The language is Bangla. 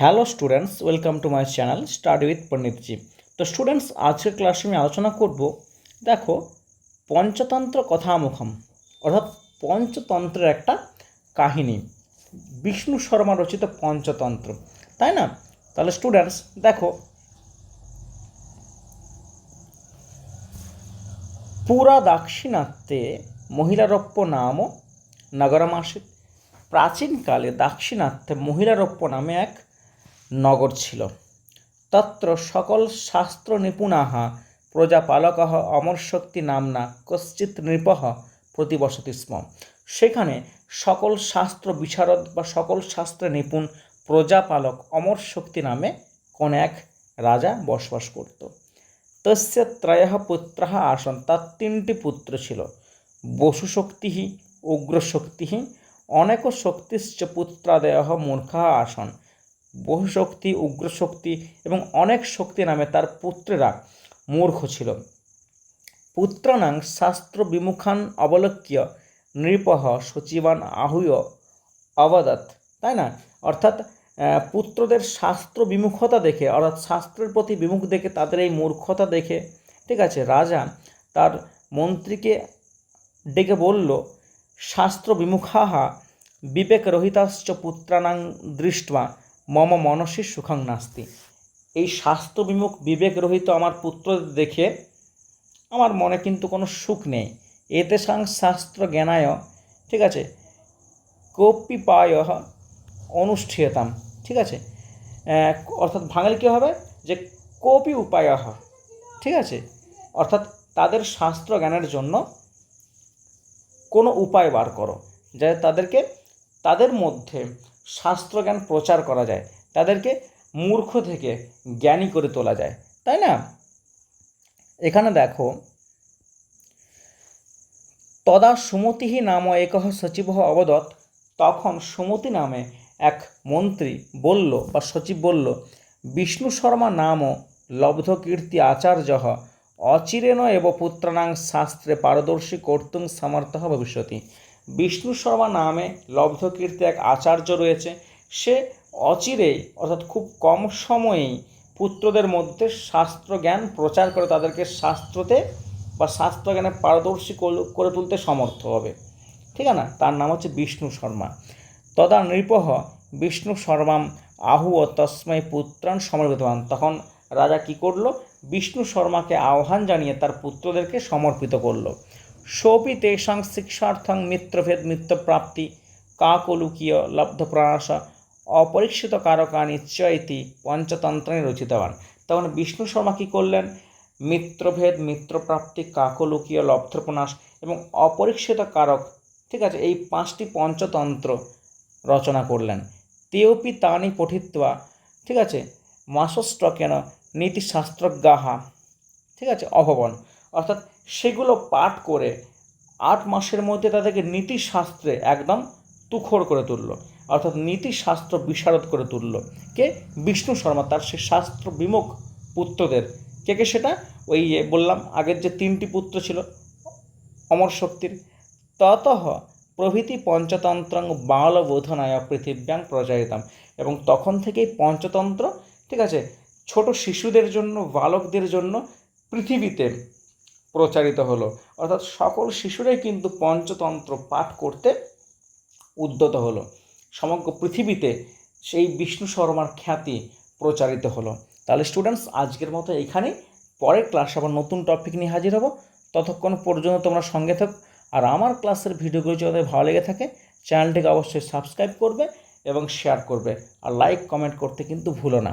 Hello students, welcome to my channel study with Panditji. তো স্টুডেন্টস, আজকের ক্লাসে আমি আলোচনা করব, দেখো, পঞ্চতন্ত্র কথামুখম, অর্থাৎ পঞ্চতন্ত্রের একটা কাহিনী। বিষ্ণু শর্মা রচিত পঞ্চতন্ত্র, তাই না? তাহলে স্টুডেন্টস, দেখো। পুরা দাক্ষিণাত্যে মহিলারপ্য নাম নগরমাসিত প্রাচীনকালে দাক্ষিণাত্যে মহিলারপ্য নামে এক নগর ছিল। তত্র সকল শাস্ত্র নিপুণাः প্রজাপালকः অমরশক্তি নামনা কশ্চিৎ নৃপः প্রতিবসতি স্ম। সেখানে সকল শাস্ত্র বিশারদ বা সকল শাস্ত্রে নিপুণ প্রজাপালক অমর শক্তি নামে কোন এক রাজা বসবাস করত। তস্য ত্রয়ः পুত্রः আসন। তার তিনটি পুত্র ছিল। বসুশক্তি উগ্রশক্তি অনেক শক্তিশ্চ পুত্রাদয় মূর্খা আসন। বহুশক্তি, উগ্রশক্তি এবং অনেক শক্তি নামে তার পুত্রেরা মূর্খ ছিল। পুত্রানাং শাস্ত্র বিমুখান অবলোক্য নৃপহ সচিবান আহুয় অবদত তাই না? অর্থাৎ পুত্রদের শাস্ত্র বিমুখতা দেখে, অর্থাৎ শাস্ত্রের প্রতি বিমুখ দেখে তাদের এই মূর্খতা দেখে, ঠিক আছে, রাজা তার মন্ত্রীকে ডেকে বলল শাস্ত্র বিমুখাহা বিবেকরহিতাশ্চ পুত্রানাং দৃষ্টা মম মনসী সুখং নাস্তি। এই শাস্ত্র বিমুখ বিবেকরহিত আমার পুত্র দেখে আমার মনে কিন্তু কোনো সুখ নেই। এতে সাং শাস্ত্র জ্ঞানায়, ঠিক আছে, কপিপায় অনুষ্ঠিয়তাম ঠিক আছে অর্থাৎ বাঙালি কী হবে? যে কোপি উপায়, ঠিক আছে, অর্থাৎ তাদের শাস্ত্র জ্ঞানের জন্য কোনো উপায় বার করো। যাতে তাদেরকে, তাদের মধ্যে শাস্ত্রজ্ঞান প্রচার করা যায়। তাদেরকে মূর্খ থেকে জ্ঞানী করে তোলা যায়। তাই না? এখানে দেখো, তদা সুমতিহি নাম একহ সচিব অবদত তখন সুমতি নামে এক মন্ত্রী বলল বা সচিব বলল, বিষ্ণু শর্মা নাম লব্ধ কীর্তি আচার্য অচিরেণ এব পুত্রানাং শাস্ত্রে পারদর্শী কর্তুং সমর্থ ভবিষ্যতি। বিষ্ণু শর্মা নামে লব্ধ কীর্তি এক আচার্য রয়েছে। সে অচিরেই অর্থাৎ খুব কম সময়েই পুত্রদের মধ্যে শাস্ত্রজ্ঞান প্রচার করে তাদেরকে শাস্ত্রতে বা শাস্ত্রজ্ঞানে পারদর্শী করে তুলতে সমর্থ হবে। ঠিক না? তার নাম হচ্ছে বিষ্ণু শর্মা। তদা নৃপহ বিষ্ণু শর্মাম আহু ও তস্মৈ পুত্রান সমর্পিতবান। তখন রাজা কি করল? বিষ্ণু শর্মাকে আহ্বান জানিয়ে তার পুত্রদেরকে সমর্পিত করল। সোপি তেষাং শিক্ষার্থং মিত্রভেদ মিত্রপ্রাপ্তি কাকলুকীয় লব্ধপ্রাণাস অপরীক্ষিত কারকানি চৈতি পঞ্চতন্ত্রানি রচিতবান। তখন বিষ্ণু শর্মা কী করলেন? মিত্রভেদ মিত্রপ্রাপ্তি কাকলুকীয় লব্ধপ্রনাশ এবং অপরীক্ষিত কারক ঠিক আছে, এই পাঁচটি পঞ্চতন্ত্র রচনা করলেন। তেওপি তানি পঠিত্বা, ঠিক আছে মাসস্টকেন নীতিশাস্ত্রজ্ঞাহা, ঠিক আছে, অভবন। অর্থাৎ সেগুলো পাঠ করে আট মাসের মধ্যে তাদেরকে নীতিশাস্ত্রে একদম তুখর করে তুলল। অর্থাৎ নীতিশাস্ত্র বিশারদ করে তুলল। কে? বিষ্ণু শর্মা, তার সে শাস্ত্র বিমুখ পুত্রদের। কে কে সেটা? ওই বললাম, আগের যে তিনটি পুত্র ছিল, অমর শক্তির। তত প্রভৃতি পঞ্চতন্ত্রং বালবোধনায় পৃথিব্যাং প্রচারিতাম এবং তখন থেকেই পঞ্চতন্ত্র, ঠিক আছে, ছোট শিশুদের জন্য, বালকদের জন্য পৃথিবীতে প্রচারিত হলো। অর্থাৎ সকল শিশুরাই কিন্তু পঞ্চতন্ত্র পাঠ করতে উদ্যত হলো। সমগ্র পৃথিবীতে সেই বিষ্ণু শর্মার খ্যাতি প্রচারিত হলো। তাহলে স্টুডেন্টস আজকের মতো এইখানেই। পরের ক্লাসে আবার নতুন টপিক নিয়ে হাজির হব। ততক্ষণ পর্যন্ত তোমরা সঙ্গে থাকো। আর আমার ক্লাসের ভিডিওগুলো যদি ভালো লেগে থাকে, চ্যানেলটিকে অবশ্যই সাবস্ক্রাইব করবে এবং শেয়ার করবে। আর লাইক কমেন্ট করতে কিন্তু ভুলো না।